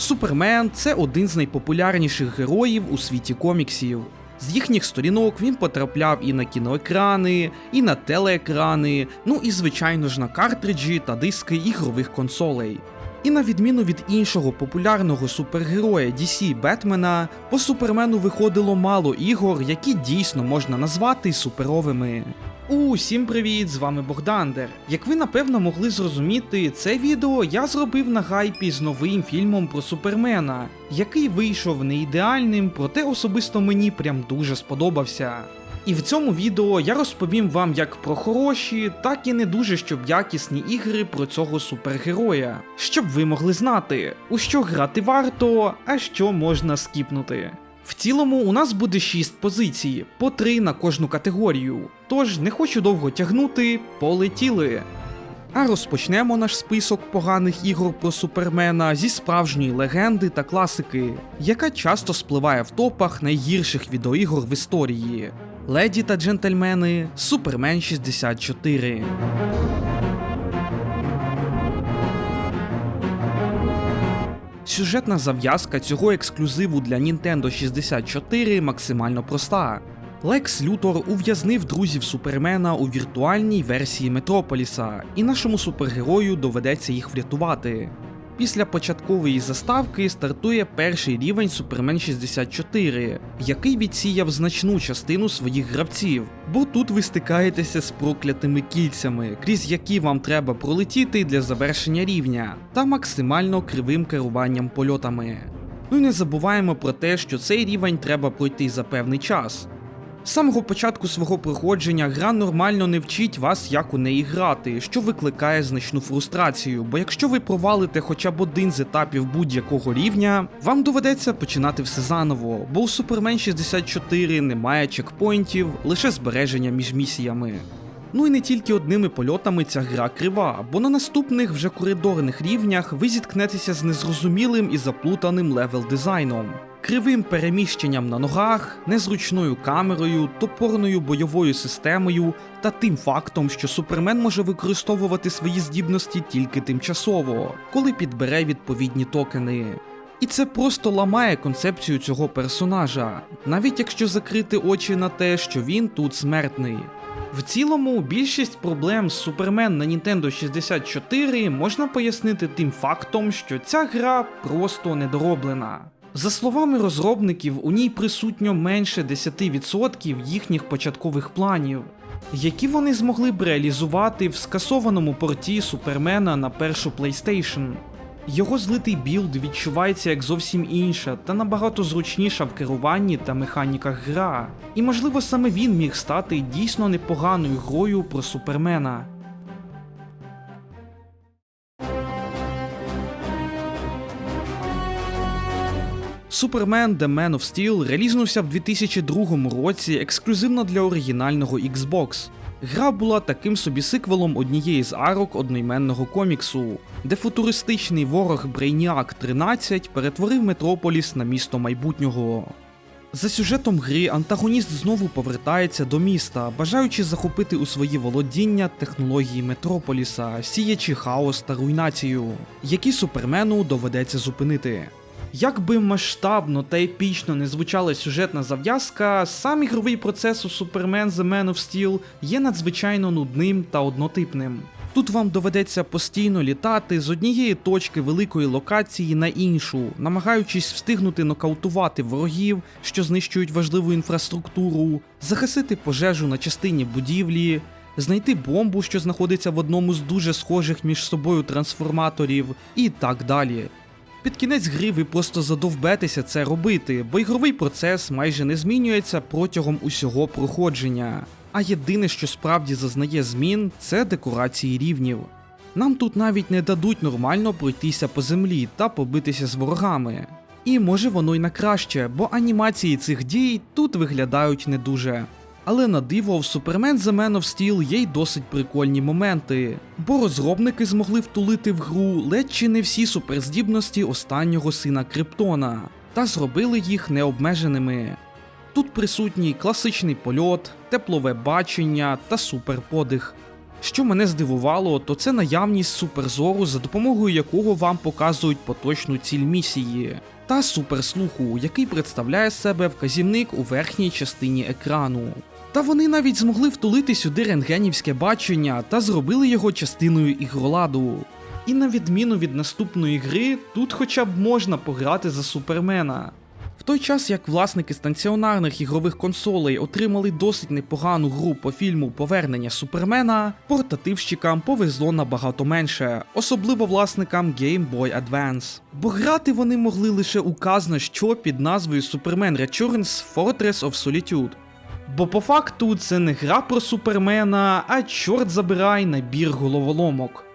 Супермен це один з найпопулярніших героїв у світі коміксів. З їхніх сторінок він потрапляв і на кіноекрани, і на телеекрани, ну і звичайно ж на картриджі та диски ігрових консолей. І на відміну від іншого популярного супергероя DC Бетмена, по супермену виходило мало ігор, які дійсно можна назвати суперовими. Усім привіт! З вами Богдандер. Як ви напевно могли зрозуміти, це відео я зробив на гайпі з новим фільмом про Супермена, який вийшов не ідеальним, проте особисто мені прям дуже сподобався. І в цьому відео я розповім вам як про хороші, так і не дуже щоб якісні ігри про цього супергероя, щоб ви могли знати, у що грати варто, а що можна скіпнути. В цілому у нас буде 6 позицій, по 3 на кожну категорію. Тож не хочу довго тягнути, полетіли. А розпочнемо наш список поганих ігор про Супермена зі справжньої легенди та класики, яка часто спливає в топах найгірших відеоігор в історії. Леді та джентльмени, Супермен 64. Сюжетна зав'язка цього ексклюзиву для Nintendo 64 максимально проста. Лекс Лютор ув'язнив друзів Супермена у віртуальній версії Метрополіса, і нашому супергерою доведеться їх врятувати. Після початкової заставки стартує перший рівень Супермен 64, який відсіяв значну частину своїх гравців, бо тут ви стикаєтеся з проклятими кільцями, крізь які вам треба пролетіти для завершення рівня, та максимально кривим керуванням польотами. Ну і не забуваємо про те, що цей рівень треба пройти за певний час. З самого початку свого проходження гра нормально не вчить вас, як у неї грати, що викликає значну фрустрацію, бо якщо ви провалите хоча б один з етапів будь-якого рівня, вам доведеться починати все заново, бо у Superman 64 немає чекпоінтів, лише збереження між місіями. Ну і не тільки одними польотами ця гра крива, бо на наступних вже коридорних рівнях ви зіткнетеся з незрозумілим і заплутаним левел дизайном, кривим переміщенням на ногах, незручною камерою, топорною бойовою системою та тим фактом, що супермен може використовувати свої здібності тільки тимчасово, коли підбере відповідні токени. І це просто ламає концепцію цього персонажа, навіть якщо закрити очі на те, що він тут смертний. В цілому, більшість проблем з Superman на Nintendo 64 можна пояснити тим фактом, що ця гра просто недороблена. За словами розробників, у ній присутньо менше 10% їхніх початкових планів, які вони змогли б реалізувати в скасованому порті Супермена на першу PlayStation. Його злитий білд відчувається як зовсім інша та набагато зручніша в керуванні та механіках гра. І можливо саме він міг стати дійсно непоганою грою про супермена. Супермен The Man of Steel релізнувся в 2002 році ексклюзивно для оригінального Xbox. Гра була таким собі сиквелом однієї з арок одноіменного коміксу, де футуристичний ворог Brainiac 13 перетворив Метрополіс на місто майбутнього. За сюжетом гри антагоніст знову повертається до міста, бажаючи захопити у свої володіння технології Метрополіса, сіячи хаос та руйнацію, які супермену доведеться зупинити. Як би масштабно та епічно не звучала сюжетна зав'язка, сам ігровий процес у Superman The Man of Steel є надзвичайно нудним та однотипним. Тут вам доведеться постійно літати з однієї точки великої локації на іншу, намагаючись встигнути нокаутувати ворогів, що знищують важливу інфраструктуру, захисити пожежу на частині будівлі, знайти бомбу, що знаходиться в одному з дуже схожих між собою трансформаторів, і так далі. Під кінець гри ви просто задовбетеся це робити, бо ігровий процес майже не змінюється протягом усього проходження. А єдине, що справді зазнає змін, це декорації рівнів. Нам тут навіть не дадуть нормально пройтися по землі та побитися з ворогами. І може воно й на краще, бо анімації цих дій тут виглядають не дуже. Але на диво в Superman The Man of Steel є й досить прикольні моменти, бо розробники змогли втулити в гру ледь чи не всі суперздібності останнього сина Криптона та зробили їх необмеженими. Тут присутній класичний польот, теплове бачення та суперподих. Що мене здивувало, то це наявність суперзору, за допомогою якого вам показують поточну ціль місії, та суперслуху, який представляє себе вказівник у верхній частині екрану. Та вони навіть змогли втулити сюди рентгенівське бачення та зробили його частиною ігроладу. І на відміну від наступної гри, тут хоча б можна пограти за супермена. В той час як власники станціонарних ігрових консолей отримали досить непогану гру по фільму Повернення Супермена, портативщикам повезло набагато менше, особливо власникам Game Boy Advance. Бо грати вони могли лише у казна що під назвою Superman Returns Fortress of Solitude. Бо по факту це не гра про супермена, а чорт забирай набір головоломок.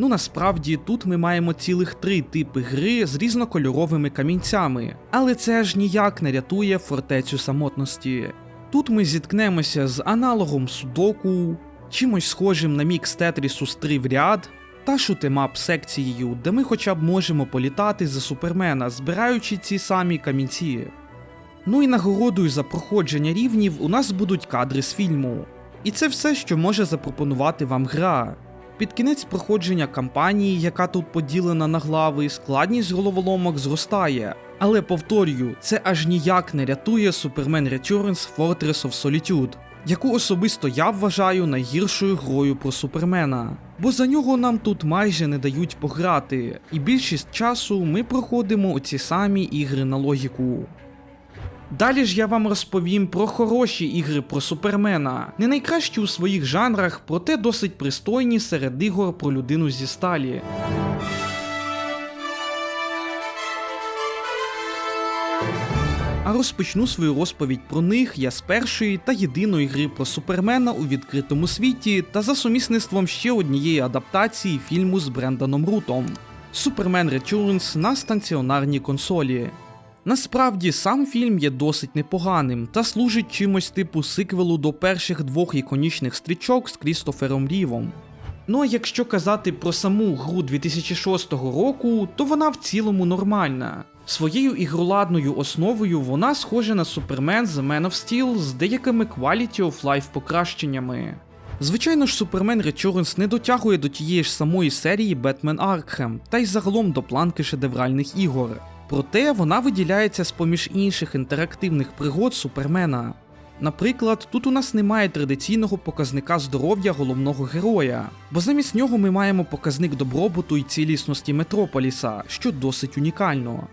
Ну насправді тут ми маємо цілих три типи гри з різнокольоровими камінцями, але це ж ніяк не рятує фортецю самотності. Тут ми зіткнемося з аналогом судоку, чимось схожим на мікс Тетрісу з 3 в ряд, та шутемап секцією, де ми хоча б можемо політати за супермена, збираючи ці самі камінці. Ну і нагородою за проходження рівнів у нас будуть кадри з фільму. І це все, що може запропонувати вам гра. Під кінець проходження кампанії, яка тут поділена на глави, складність головоломок зростає. Але повторюю, це аж ніяк не рятує Superman Returns Fortress of Solitude, яку особисто я вважаю найгіршою грою про Супермена. Бо за нього нам тут майже не дають пограти, і більшість часу ми проходимо ці самі ігри на логіку. Далі ж я вам розповім про хороші ігри про Супермена, не найкращі у своїх жанрах, проте досить пристойні серед ігор про людину зі сталі. А розпочну свою розповідь про них я з першої та єдиної гри про Супермена у відкритому світі та за сумісництвом ще однієї адаптації фільму з Бренданом Рутом Superman Returns на станціонарній консолі. Насправді сам фільм є досить непоганим та служить чимось типу сиквелу до перших двох іконічних стрічок з Крістофером Рівом. Ну а якщо казати про саму гру 2006 року, то вона в цілому нормальна. Своєю ігроладною основою вона схожа на Superman The Man of Steel з деякими Quality of Life покращеннями. Звичайно ж, Superman Returns не дотягує до тієї ж самої серії Batman Arkham, та й загалом до планки шедевральних ігор. Проте вона виділяється з поміж інших інтерактивних пригод Супермена. Наприклад, тут у нас немає традиційного показника здоров'я головного героя, бо замість нього ми маємо показник добробуту і цілісності Метрополіса, що досить унікально.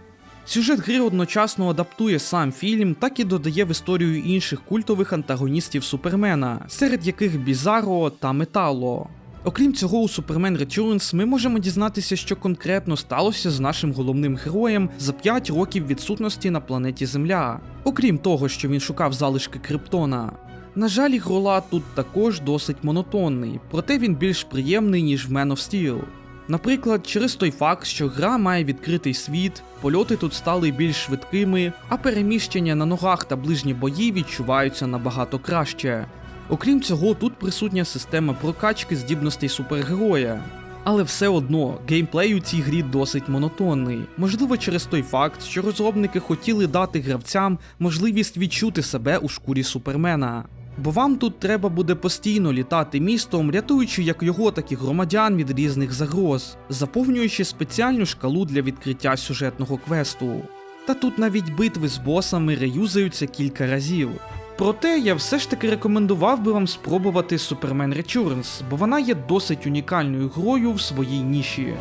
Сюжет гри одночасно адаптує сам фільм, так і додає в історію інших культових антагоністів Супермена, серед яких Бізаро та Метало. Окрім цього, у Superman Returns ми можемо дізнатися, що конкретно сталося з нашим головним героєм за 5 років відсутності на планеті Земля, окрім того, що він шукав залишки Криптона. На жаль, ігрола тут також досить монотонний, проте він більш приємний, ніж в Man of Steel. Наприклад, через той факт, що гра має відкритий світ, польоти тут стали більш швидкими, а переміщення на ногах та ближні бої відчуваються набагато краще. Окрім цього, тут присутня система прокачки здібностей супергероя. Але все одно геймплей у цій грі досить монотонний, можливо, через той факт, що розробники хотіли дати гравцям можливість відчути себе у шкурі супермена. Бо вам тут треба буде постійно літати містом, рятуючи як його, так і громадян від різних загроз, заповнюючи спеціальну шкалу для відкриття сюжетного квесту. Та тут навіть битви з босами реюзаються кілька разів. Проте я все ж таки рекомендував би вам спробувати Superman Returns, бо вона є досить унікальною грою в своїй ніші.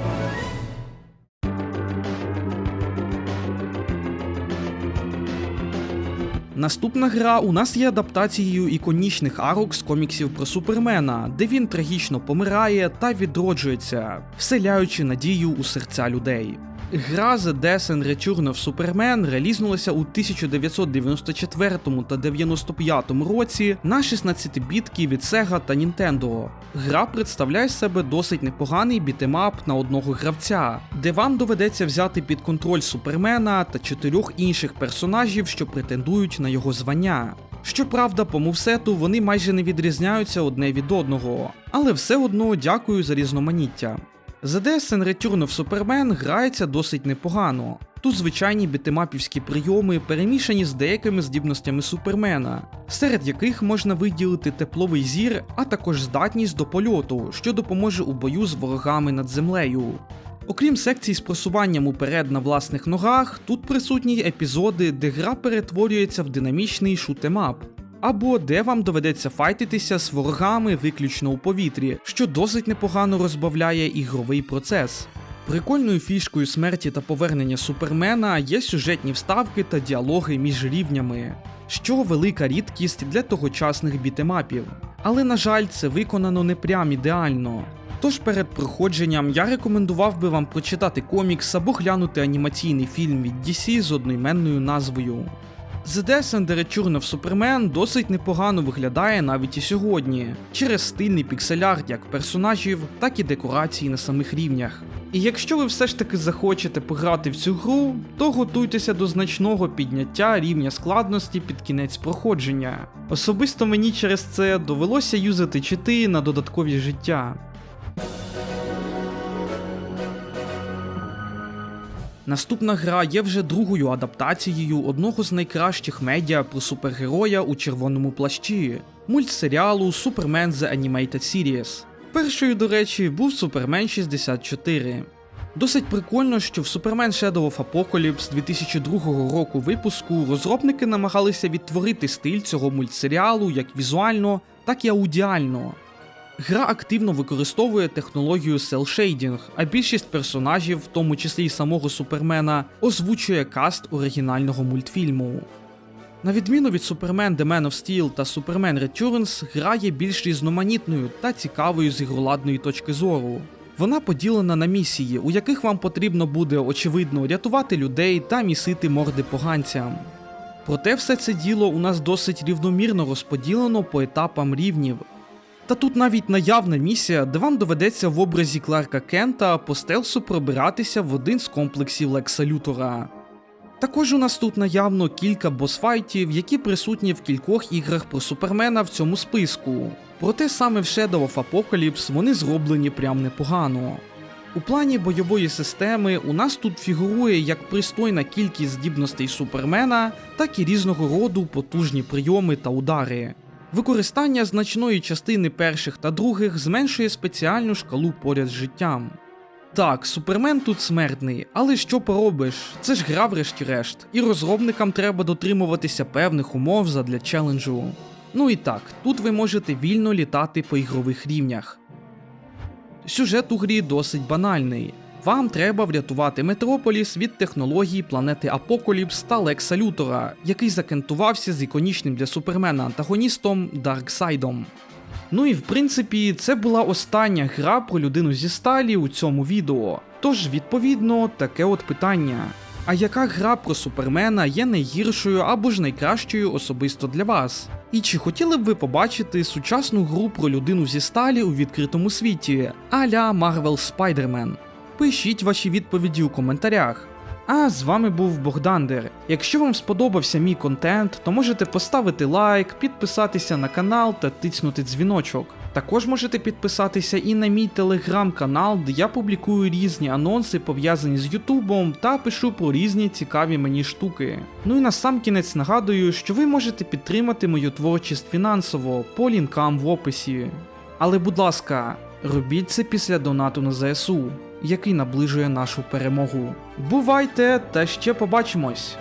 Наступна гра у нас є адаптацією іконічних арок з коміксів про Супермена, де він трагічно помирає та відроджується, вселяючи надію у серця людей. Гра The Death and Return of Superman релізнулася у 1994 та 95 році на 16-бітки від Sega та Nintendo. Гра представляє себе досить непоганий бітемап на одного гравця, де вам доведеться взяти під контроль Супермена та чотирьох інших персонажів, що претендують на його звання. Щоправда, по мувсету вони майже не відрізняються одне від одного, але все одно дякую за різноманіття. The Return of Superman грається досить непогано. Тут звичайні бітемапівські прийоми перемішані з деякими здібностями Супермена, серед яких можна виділити тепловий зір, а також здатність до польоту, що допоможе у бою з ворогами над землею. Окрім секцій з просуванням уперед на власних ногах, тут присутні епізоди, де гра перетворюється в динамічний шутемап, або де вам доведеться файтитися з ворогами виключно у повітрі, що досить непогано розбавляє ігровий процес. Прикольною фішкою смерті та повернення Супермена є сюжетні вставки та діалоги між рівнями, що велика рідкість для тогочасних бітемапів. Але, на жаль, це виконано не прям ідеально. Тож перед проходженням я рекомендував би вам прочитати комікс або глянути анімаційний фільм від DC з одноіменною назвою. The Return of Superman досить непогано виглядає навіть і сьогодні, через стильний піксель-арт як персонажів, так і декорації на самих рівнях. І якщо ви все ж таки захочете пограти в цю гру, то готуйтеся до значного підняття рівня складності під кінець проходження. Особисто мені через це довелося юзати чити на додаткові життя. Наступна гра є вже другою адаптацією одного з найкращих медіа про супергероя у червоному плащі мультсеріалу Superman The Animated Series. Першою, до речі, був Superman 64. Досить прикольно, що в Superman Shadow of Apocalypse 2002 року випуску розробники намагалися відтворити стиль цього мультсеріалу як візуально, так і аудіально. Гра активно використовує технологію селшейдінг, а більшість персонажів, в тому числі й самого Супермена, озвучує каст оригінального мультфільму. На відміну від Superman The Man of Steel та Superman Returns, гра є більш різноманітною та цікавою з ігроладної точки зору. Вона поділена на місії, у яких вам потрібно буде очевидно рятувати людей та місити морди поганцям. Проте все це діло у нас досить рівномірно розподілено по етапам рівнів. Та тут навіть наявна місія, де вам доведеться в образі Кларка Кента по стелсу пробиратися в один з комплексів Лекса Лютора. Також у нас тут наявно кілька босфайтів, які присутні в кількох іграх про Супермена в цьому списку. Проте саме в Shadow of Apocalypse вони зроблені прям непогано. У плані бойової системи у нас тут фігурує як пристойна кількість здібностей Супермена, так і різного роду потужні прийоми та удари. Використання значної частини перших та других зменшує спеціальну шкалу поряд з життям. Так, супермен тут смертний, але що поробиш? Це ж гра врешті-решт, і розробникам треба дотримуватися певних умов задля челенджу. Ну і так, тут ви можете вільно літати по ігрових рівнях. Сюжет у грі досить банальний. Вам треба врятувати Метрополіс від технології планети Апокаліпс та Лекса Лютора, який закентувався з іконічним для Супермена антагоністом Дарксайдом. Ну і в принципі, це була остання гра про людину зі сталі у цьому відео. Тож, відповідно, таке от питання. А яка гра про Супермена є найгіршою або ж найкращою особисто для вас? І чи хотіли б ви побачити сучасну гру про людину зі сталі у відкритому світі, а-ля Marvel Spider-Man? Пишіть ваші відповіді у коментарях. А з вами був Богдандер. Якщо вам сподобався мій контент, то можете поставити лайк, підписатися на канал та тиснути дзвіночок. Також можете підписатися і на мій телеграм-канал, де я публікую різні анонси, пов'язані з Ютубом, та пишу про різні цікаві мені штуки. Ну і на сам кінець нагадую, що ви можете підтримати мою творчість фінансово по лінкам в описі. Але будь ласка, робіть це після донату на ЗСУ який наближує нашу перемогу. Бувайте та ще побачимось!